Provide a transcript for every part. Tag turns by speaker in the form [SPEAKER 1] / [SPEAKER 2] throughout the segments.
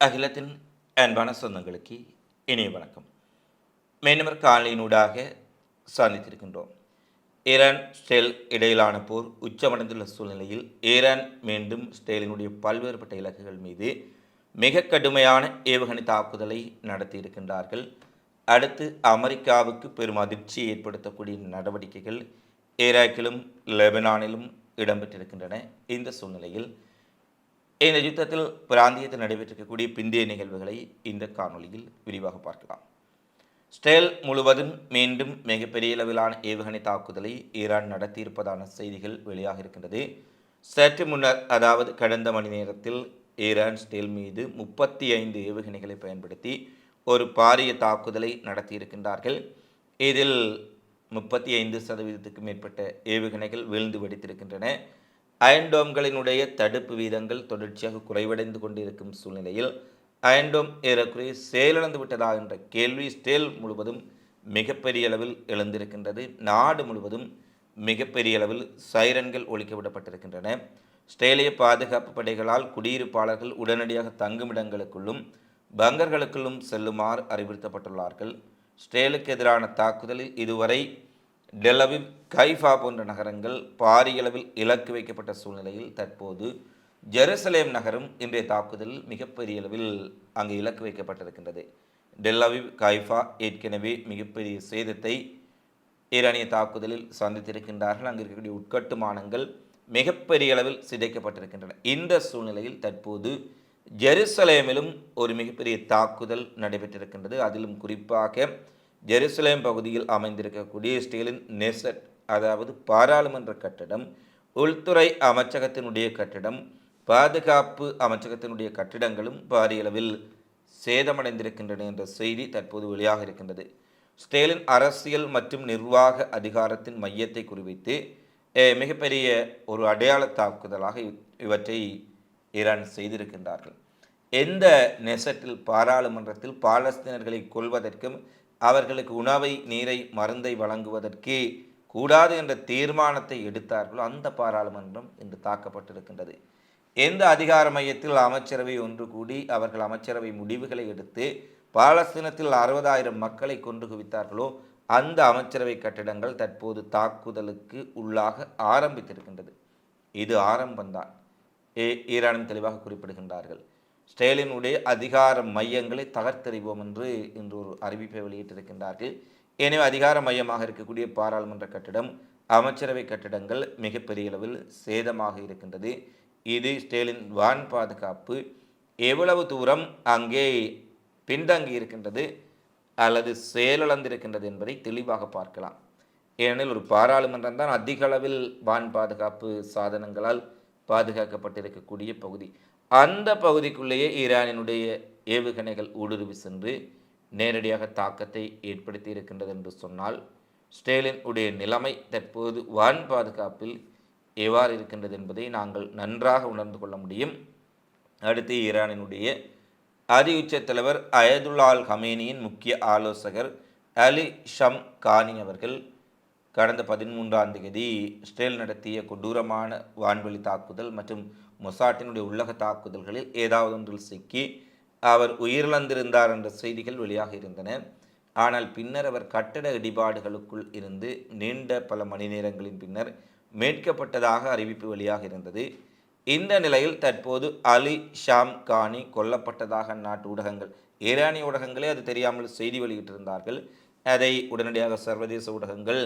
[SPEAKER 1] அகிலத்தின் அன்பான சொந்தங்களுக்கு இனிய வணக்கம். மேனவர் காலையினூடாக சந்தித்திருக்கின்றோம். ஈரான் ஸ்டேல் இடையிலான போர் உச்சமடைந்துள்ள சூழ்நிலையில் ஈரான் மீண்டும் ஸ்டேலினுடைய பல்வேறுபட்ட இலக்குகள் மீது மிக கடுமையான ஏவுகணை தாக்குதலை நடத்தியிருக்கின்றார்கள். அடுத்து அமெரிக்காவுக்கு பெரும் அதிர்ச்சியை ஏற்படுத்தக்கூடிய நடவடிக்கைகள் ஈராக்கிலும் லெபனானிலும் இடம்பெற்றிருக்கின்றன. இந்த சூழ்நிலையில் இந்த யுத்தத்தில் பிராந்தியத்தில் நடைபெற்றிருக்கக்கூடிய பிந்தைய நிகழ்வுகளை இந்த காணொளியில் விரிவாக பார்க்கலாம். ஸ்டேல் முழுவதும் மீண்டும் மிகப்பெரிய அளவிலான ஏவுகணை தாக்குதலை ஈரான் நடத்தியிருப்பதான செய்திகள் வெளியாக இருக்கின்றது. சற்று முன்னர் அதாவது கடந்த மணி நேரத்தில் ஈரான் ஸ்டேல் மீது முப்பத்தி ஐந்து ஏவுகணைகளை பயன்படுத்தி ஒரு பாரிய தாக்குதலை நடத்தியிருக்கின்றார்கள். இதில் முப்பத்தி ஐந்து சதவீதத்துக்கு மேற்பட்ட ஏவுகணைகள் வீழ்ந்து வெடித்திருக்கின்றன. அயன்டோம்களினுடைய தடுப்பு வீதங்கள் தொடர்ச்சியாக குறைவடைந்து கொண்டிருக்கும் சூழ்நிலையில் அயன்டோம் ஏறக்குறைய செயலிழந்து விட்டதா என்ற கேள்வி ஸ்டேல் முழுவதும் மிகப்பெரிய அளவில் எழுந்திருக்கின்றது. நாடு முழுவதும் மிகப்பெரிய அளவில் சைரன்கள் ஒழிக்க விடப்பட்டிருக்கின்றன ஸ்டேலிய பாதுகாப்பு படைகளால் குடியிருப்பாளர்கள் உடனடியாக தங்குமிடங்களுக்குள்ளும் பங்கர்களுக்குள்ளும் செல்லுமாறு அறிவுறுத்தப்பட்டுள்ளார்கள். ஸ்டேலுக்கு எதிரான தாக்குதலில் இதுவரை டெலவிவ் கைஃபா போன்ற நகரங்கள் பாரியளவில் இலக்கு வைக்கப்பட்ட சூழ்நிலையில் தற்போது ஜெருசலேம் நகரம் இன்றைய தாக்குதலில் மிகப்பெரிய அளவில் அங்கு இலக்கு வைக்கப்பட்டிருக்கின்றது. டெல்லவிவ் கைஃபா ஏற்கனவே மிகப்பெரிய சேதத்தை ஈரானிய தாக்குதலில் சந்தித்திருக்கின்றார்கள். அங்கு இருக்கக்கூடிய உட்கட்டுமானங்கள் மிகப்பெரிய அளவில் சிதைக்கப்பட்டிருக்கின்றன. இந்த சூழ்நிலையில் தற்போது ஜெருசலேமிலும் ஒரு மிகப்பெரிய தாக்குதல் நடைபெற்றிருக்கின்றது. அதிலும் குறிப்பாக ஜெருசலேம் பகுதியில் அமைந்திருக்கக்கூடிய இஸ்ரேலின் நெசட் அதாவது பாராளுமன்ற கட்டடம் உள்துறை அமைச்சகத்தினுடைய கட்டிடம் பாதுகாப்பு அமைச்சகத்தினுடைய கட்டிடங்களும் பாரிய அளவில் சேதமடைந்திருக்கின்றன என்ற செய்தி தற்போது வெளியாக இருக்கின்றது. ஸ்டேலின் அரசியல் மற்றும் நிர்வாக அதிகாரத்தின் மையத்தை குறிவைத்து மிகப்பெரிய ஒரு அடையாள தாக்குதலாக இவ்- இவற்றை ஈரான் செய்திருக்கின்றார்கள். எந்த நெசட்டில் பாராளுமன்றத்தில் பாலஸ்தீனர்களை கொள்வதற்கும் அவர்களுக்கு உணவை நீரை மருந்தை வழங்குவதற்கே கூடாது என்ற தீர்மானத்தை எடுத்தார்களோ அந்த பாராளுமன்றம் இன்று தாக்கப்பட்டிருக்கின்றது. எந்த அதிகார மையத்தில் அமைச்சரவை ஒன்று கூடி அவர்கள் அமைச்சரவை முடிவுகளை எடுத்து பாலஸ்தீனத்தில் அறுபதாயிரம் மக்களை கொண்டு குவித்தார்களோ அந்த அமைச்சரவை கட்டிடங்கள் தற்போது தாக்குதலுக்கு உள்ளாக ஆரம்பித்திருக்கின்றது. இது ஆரம்பம்தான். ஏ- ஈரானும் தெளிவாக குறிப்பிடுகின்றார்கள். ஸ்டேலினுடைய அதிகார மையங்களை தகர்த்தெறிவோம் என்று இன்று ஒரு அறிவிப்பை வெளியிட்டிருக்கின்றார்கள். எனவே அதிகார மையமாக இருக்கக்கூடிய பாராளுமன்ற கட்டிடம் அமைச்சரவை கட்டிடங்கள் மிகப்பெரிய அளவில் சேதமாக இருக்கின்றது. இது ஸ்டேலின் வான் பாதுகாப்பு. எவ்வளவு தூரம் அங்கே பின்தங்கி இருக்கின்றது அல்லது செயலிழந்திருக்கின்றது என்பதை தெளிவாக பார்க்கலாம். ஏனெனில் ஒரு பாராளுமன்றம் தான் அதிக அளவில் வான் பாதுகாப்பு சாதனங்களால் பாதுகாக்கப்பட்டிருக்கக்கூடிய பகுதி. அந்த பகுதிக்குள்ளேயே ஈரானினுடைய ஏவுகணைகள் ஊடுருவி சென்று நேரடியாக தாக்கத்தை ஏற்படுத்தி இருக்கின்றது என்று சொன்னால் ஸ்டேலின் உடைய நிலைமை தற்போது வான் பாதுகாப்பில் எவ்வாறு இருக்கின்றது என்பதை நாங்கள் நன்றாக உணர்ந்து கொள்ள முடியும். அடுத்து ஈரானினுடைய அதி உச்ச தலைவர் அயதுல்லால் ஹமேனியின் முக்கிய ஆலோசகர் அலி ஷம் கானி அவர்கள் கடந்த பதிமூன்றாம் தேதி இஸ்ரேல் நடத்திய கொடூரமான வான்வெளி தாக்குதல் மற்றும் மொசாட்டினுடைய உள்ளக தாக்குதல்களில் ஏதாவது ஒன்றில் சிக்கி அவர் உயிரிழந்திருந்தார் என்ற செய்திகள் வெளியாக இருந்தன. ஆனால் பின்னர் அவர் கட்டட இடிபாடுகளுக்குள் இருந்து நீண்ட பல மணி நேரங்களின் பின்னர் மீட்கப்பட்டதாக அறிவிப்பு வெளியாக இருந்தது. இந்த நிலையில் தற்போது அலி ஷாம் கானி கொல்லப்பட்டதாக அந்நாட்டு ஊடகங்கள் ஈரானிய ஊடகங்களே அது தெரியாமல் செய்தி வெளியிட்டிருந்தார்கள். அதை உடனடியாக சர்வதேச ஊடகங்கள்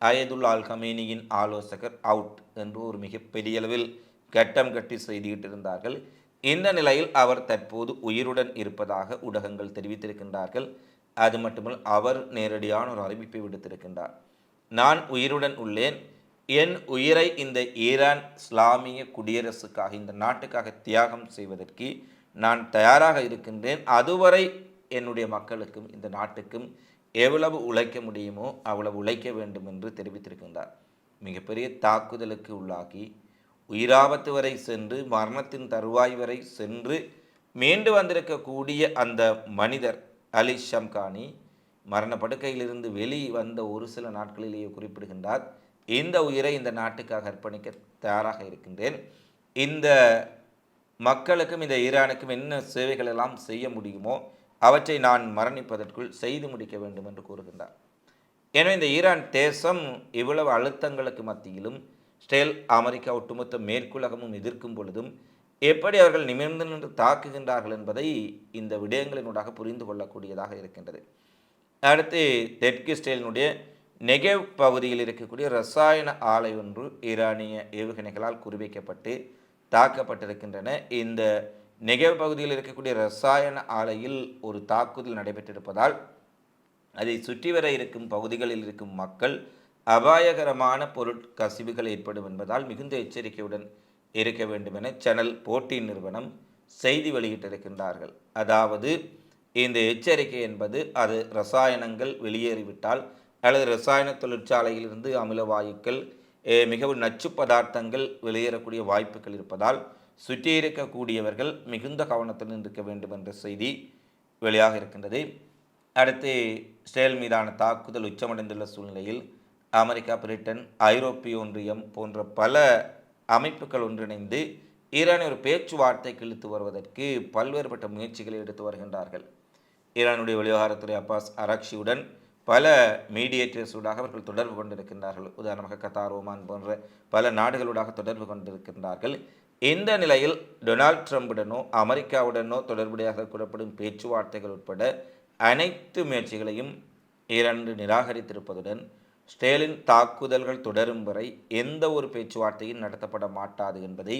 [SPEAKER 1] அயதுல் அல்ஹமேனியின் ஆலோசகர் அவுட் என்று ஒரு மிகப்பெரிய அளவில் கட்டம் கட்டி செய்தியிட்டிருந்தார்கள். இந்த நிலையில் அவர் தற்போது உயிருடன் இருப்பதாக ஊடகங்கள் தெரிவித்திருக்கின்றார்கள். அது மட்டுமல்ல அவர் நேரடியான ஒரு அறிவிப்பை விடுத்திருக்கின்றார். நான் உயிருடன் உள்ளேன். என் உயிரை இந்த ஈரான் இஸ்லாமிய குடியரசுக்காக இந்த நாட்டுக்காக தியாகம் செய்வதற்கு நான் தயாராக இருக்கின்றேன். அதுவரை என்னுடைய மக்களுக்கும் இந்த நாட்டுக்கும் எவ்வளவு உழைக்க முடியுமோ அவ்வளவு உழைக்க வேண்டும் என்று தெரிவித்திருக்கின்றார். மிகப்பெரிய தாக்குதலுக்கு உள்ளாகி உயிராபத்து வரை சென்று மரணத்தின் தருவாய் வரை சென்று மீண்டு வந்திருக்கக்கூடிய அந்த மனிதர் அலி ஷம்கானி மரண படுக்கையிலிருந்து வெளி வந்த ஒரு சில நாட்களிலேயே குறிப்பிடுகின்றார் இந்த உயிரை இந்த நாட்டுக்காக அர்ப்பணிக்க தயாராக இருக்கின்றேன். இந்த மக்களுக்கும் இந்த ஈரானுக்கும் என்ன சேவைகள் எல்லாம் செய்ய முடியுமோ அவற்றை நான் மரணிப்பதற்குள் செய்து முடிக்க வேண்டும் என்று கூறுகின்றார். எனவே இந்த ஈரான் தேசம் இவ்வளவு அழுத்தங்களுக்கு மத்தியிலும் ஸ்டேல் அமெரிக்கா ஒட்டுமொத்த மேற்குலகமும் எதிர்க்கும் பொழுதும் எப்படி அவர்கள் நிமிர்ந்து நின்று தாக்குகின்றார்கள் என்பதை இந்த விடயங்களினூடாக புரிந்து கொள்ளக்கூடியதாக இருக்கின்றது. அடுத்து தெற்கு ஸ்டேலினுடைய நெகேவ் பகுதியில் இருக்கக்கூடிய ரசாயன ஆலை ஒன்று ஈரானிய ஏவுகணைகளால் குறிவைக்கப்பட்டு தாக்கப்பட்டிருக்கின்றன. இந்த நெகேவ் பகுதியில் இருக்கக்கூடிய ரசாயன ஆலையில் ஒரு தாக்குதல் நடைபெற்றிருப்பதால் அதை சுற்றி வர இருக்கும் பகுதிகளில் இருக்கும் மக்கள் அபாயகரமான பொருட்கசிவுகள் ஏற்படும் என்பதால் மிகுந்த எச்சரிக்கையுடன் இருக்க வேண்டும் என சேனல் போட்டி நிறுவனம் செய்தி வெளியிட்டிருக்கின்றார்கள். அதாவது இந்த எச்சரிக்கை என்பது அது ரசாயனங்கள் வெளியேறிவிட்டால் அல்லது ரசாயன தொழிற்சாலையிலிருந்து அமில வாயுக்கள் மிகவும் நச்சு பதார்த்தங்கள் வெளியேறக்கூடிய வாய்ப்புகள் இருப்பதால் சுற்றி இருக்கக்கூடியவர்கள் மிகுந்த கவனத்துடன் இருக்க வேண்டும் என்ற செய்தி வெளியாக இருக்கின்றது. அடுத்து இஸ்ரேல் மீதான தாக்குதல் உச்சமடைந்துள்ள சூழ்நிலையில் அமெரிக்கா பிரிட்டன் ஐரோப்பிய ஒன்றியம் போன்ற பல அமைப்புகள் ஒன்றிணைந்து ஈரானை ஒரு பேச்சுவார்த்தைக்கு இழுத்து வருவதற்கு பல்வேறுபட்ட முயற்சிகளை எடுத்து வருகின்றார்கள். ஈரானுடைய வெளிவிவகாரத்துறை அப்பாஸ் அரக்ஷியுடன் பல மீடியேட்டர்ஸூடாக அவர்கள் தொடர்பு கொண்டிருக்கின்றார்கள். உதாரணமாக கத்தார் ஓமான் போன்ற பல நாடுகளூடாக தொடர்பு கொண்டிருக்கின்றார்கள். இந்த நிலையில் டொனால்ட் ட்ரம்புடனோ அமெரிக்காவுடனோ தொடர்புடையாக கூறப்படும் பேச்சுவார்த்தைகள் உட்பட அனைத்து முயற்சிகளையும் ஈரான் நிராகரித்திருப்பதுடன் ஸ்டேலின் தாக்குதல்கள் தொடரும் வரை எந்த ஒரு பேச்சுவார்த்தையும் நடத்தப்பட மாட்டாது என்பதை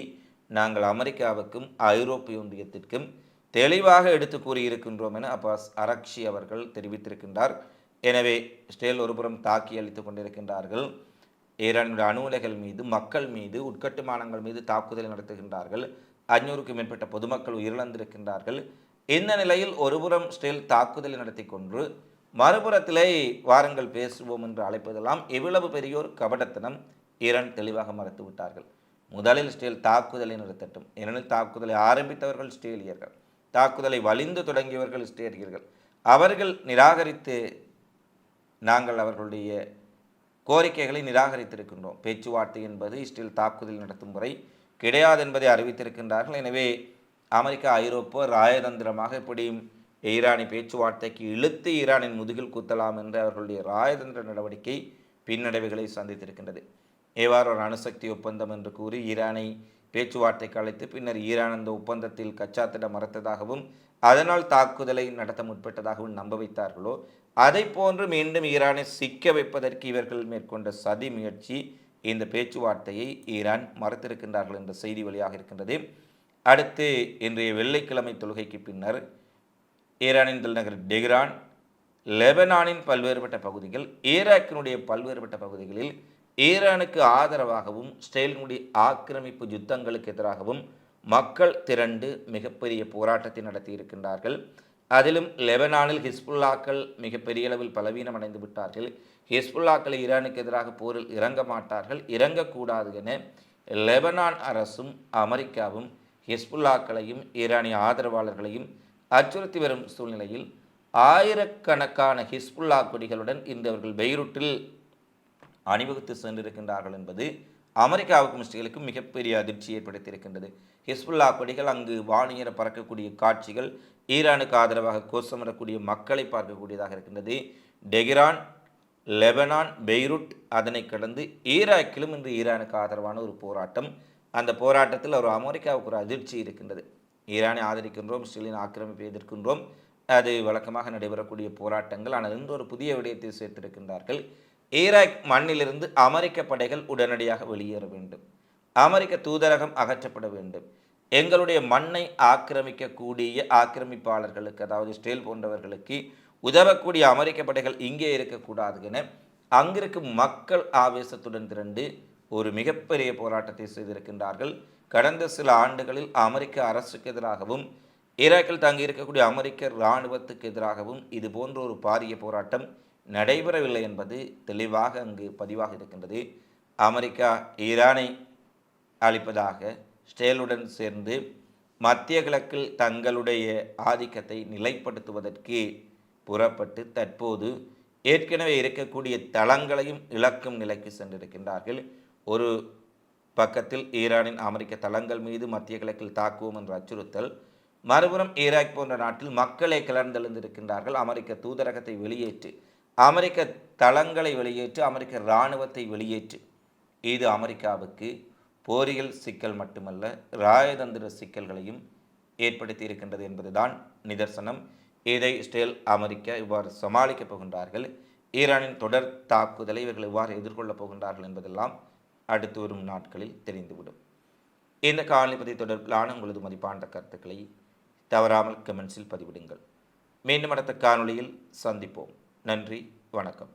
[SPEAKER 1] நாங்கள் அமெரிக்காவுக்கும் ஐரோப்பிய ஒன்றியத்திற்கும் தெளிவாக எடுத்து கூறியிருக்கின்றோம் என அப்பாஸ் அரக்ஷி அவர்கள் தெரிவித்திருக்கின்றார். எனவே ஸ்டேல் ஒருபுறம் தாக்கி அளித்துக் கொண்டிருக்கின்றார்கள். ஈரானுடைய அணு உலைகள் மீது மக்கள் மீது உட்கட்டுமானங்கள் மீது தாக்குதலை நடத்துகின்றார்கள். அஞ்சூறுக்கும் மேற்பட்ட பொதுமக்கள் உயிரிழந்திருக்கின்றார்கள். இந்த நிலையில் ஒருபுறம் ஸ்டேல் தாக்குதலை நடத்தி கொண்டு மறுபுறத்திலே வாருங்கள் பேசுவோம் என்று அழைப்பதெல்லாம் எவ்வளவு பெரியோர் கபடத்தனம்? ஈரான் தெளிவாக மறுத்து விட்டார்கள். முதலில் ஸ்டேல் தாக்குதலை நிறுத்தட்டும். ஏனெனில் தாக்குதலை ஆரம்பித்தவர்கள் ஸ்டேலியர்கள். தாக்குதலை வலிந்து தொடங்கியவர்கள் ஸ்டேலியர்கள். அவர்கள் நிராகரித்து நாங்கள் அவர்களுடைய கோரிக்கைகளை நிராகரித்திருக்கின்றோம். பேச்சுவார்த்தை என்பது இஸ்ரேல் தாக்குதல் நடத்தும் முறை கிடையாது என்பதை அறிவித்திருக்கின்றார்கள். எனவே அமெரிக்கா ஐரோப்பா ராயதந்திரமாக இப்படியும் ஈரானி பேச்சுவார்த்தைக்கு இழுத்து ஈரானின் முதுகில் குத்தலாம் என்று அவர்களுடைய ராயதந்திர நடவடிக்கை பின்னடைவுகளை சந்தித்திருக்கின்றது. ஏவாறு ஒரு அணுசக்தி ஒப்பந்தம் என்று கூறி ஈரானை பேச்சுவார்த்தைக்கு அழைத்து பின்னர் ஈரான் அந்த ஒப்பந்தத்தில் கச்சாத்திட மறுத்ததாகவும் அதனால் தாக்குதலை நடத்த முற்பட்டதாகவும் நம்ப வைத்தார்களோ அதை போன்று மீண்டும் ஈரானை சிக்க வைப்பதற்கு இவர்கள் மேற்கொண்ட சதி முயற்சி இந்த பேச்சுவார்த்தையை ஈரான் மறுத்திருக்கின்றார்கள் என்ற செய்தி வழியாக இருக்கின்றது அடுத்து இன்றைய வெள்ளிக்கிழமை தொழுகைக்கு பின்னர் ஈரானின் தலைநகர் டெஹ்ரான் லெபனானின் பல்வேறுபட்ட பகுதிகள் ஈராக்கினுடைய பல்வேறுபட்ட பகுதிகளில் ஈரானுக்கு ஆதரவாகவும் ஸ்டேலினுடைய ஆக்கிரமிப்பு யுத்தங்களுக்கு எதிராகவும் மக்கள் திரண்டு மிகப்பெரிய போராட்டத்தை நடத்தி இருக்கின்றார்கள் அதிலும் லெபனானில் ஹிஸ்புல்லாக்கள் மிகப்பெரிய அளவில் பலவீனம் அடைந்து விட்டார்கள். ஹிஸ்புல்லாக்கள் ஈரானுக்கு எதிராக போரில் இறங்க மாட்டார்கள் இறங்கக்கூடாது என லெபனான் அரசும் அமெரிக்காவும் ஹிஸ்புல்லாக்களையும் ஈரானிய ஆதரவாளர்களையும் அச்சுறுத்தி வரும் சூழ்நிலையில் ஆயிரக்கணக்கான ஹிஸ்புல்லா கொடிகளுடன் இன்று அவர்கள் பெய்ரூட்டில் அணிவகுத்து சென்றிருக்கின்றார்கள் என்பது அமெரிக்காவுக்கும் இஸ்ரேலுக்கும் மிகப்பெரிய அதிர்ச்சி ஏற்படுத்தியிருக்கின்றது. ஹிஸ்புல்லா கொடிகள் அங்கு வானியர பறக்கக்கூடிய காட்சிகள் ஈரானுக்கு ஆதரவாக கோஷமிடக்கூடிய மக்களை பார்க்கக்கூடியதாக இருக்கின்றது. டெஹ்ரான் லெபனான் பெய்ரூட் அதனை கடந்து ஈராக்கிலும் இன்று ஈரானுக்கு ஆதரவான ஒரு போராட்டம். அந்த போராட்டத்தில் ஒரு அமெரிக்காவுக்கு ஒரு அதிர்ச்சி இருக்கின்றது. ஈரானை ஆதரிக்கின்றோம் இஸ்ரேலின் ஆக்கிரமிப்பை எதிர்க்கின்றோம். அது வழக்கமாக நடைபெறக்கூடிய போராட்டங்கள். ஆனால் இன்று ஒரு புதிய விடயத்தை சேர்த்திருக்கின்றார்கள். ஈராக் மண்ணிலிருந்து அமெரிக்க படைகள் உடனடியாக வெளியேற வேண்டும். அமெரிக்க தூதரகம் அகற்றப்பட வேண்டும். எங்களுடைய மண்ணை ஆக்கிரமிக்கக்கூடிய ஆக்கிரமிப்பாளர்களுக்கு அதாவது ஸ்டேல் போன்றவர்களுக்கு உதவக்கூடிய அமெரிக்க படைகள் இங்கே இருக்கக்கூடாது என அங்கிருக்கும் மக்கள் ஆவேசத்துடன் திரண்டு ஒரு மிகப்பெரிய போராட்டத்தை செய்திருக்கின்றார்கள். கடந்த சில ஆண்டுகளில் அமெரிக்க அரசுக்கு எதிராகவும் ஈராக்கில் தங்கியிருக்கக்கூடிய அமெரிக்க இராணுவத்துக்கு எதிராகவும் இது போன்ற ஒரு பாரிய போராட்டம் நடைபெறவில்லை என்பது தெளிவாக அங்கு பதிவாக இருக்கின்றது. அமெரிக்கா ஈரானை அளிப்பதாக ஸ்டேலுடன் சேர்ந்து மத்திய கிழக்கில் தங்களுடைய ஆதிக்கத்தை நிலைப்படுத்துவதற்கு புறப்பட்டு தற்போது ஏற்கனவே இருக்கக்கூடிய தளங்களையும் இழக்கும் நிலைக்கு சென்றிருக்கின்றார்கள். ஒரு பக்கத்தில் ஈரானின் அமெரிக்க தளங்கள் மீது மத்திய கிழக்கில் தாக்குவோம் என்ற அச்சுறுத்தல் மறுபுறம் ஈராக் போன்ற நாட்டில் மக்களே கிளர்ந்தெழுந்திருக்கின்றார்கள் அமெரிக்க தூதரகத்தை வெளியேற்று அமெரிக்க தளங்களை வெளியேற்று அமெரிக்க இராணுவத்தை வெளியேற்று. இது அமெரிக்காவுக்கு போரியல் சிக்கல் மட்டுமல்ல ராயதந்திர சிக்கல்களையும் ஏற்படுத்தி இருக்கின்றது என்பதுதான் நிதர்சனம். இதை இஸ்ரேல் அமெரிக்கா இவ்வாறு சமாளிக்கப் போகின்றார்கள். ஈரானின் தொடர் தாக்குதலை இவர்கள் இவ்வாறு எதிர்கொள்ளப் போகின்றார்கள் என்பதெல்லாம் அடுத்து வரும் நாட்களில் தெரிந்துவிடும். இந்த காணொலி பற்றி தொடர்பிலான உங்களது மதிப்பான கருத்துக்களை தவறாமல் கமெண்ட்ஸில் பதிவிடுங்கள். மீண்டும் அடுத்த காணொளியில் சந்திப்போம். நன்றி வணக்கம்.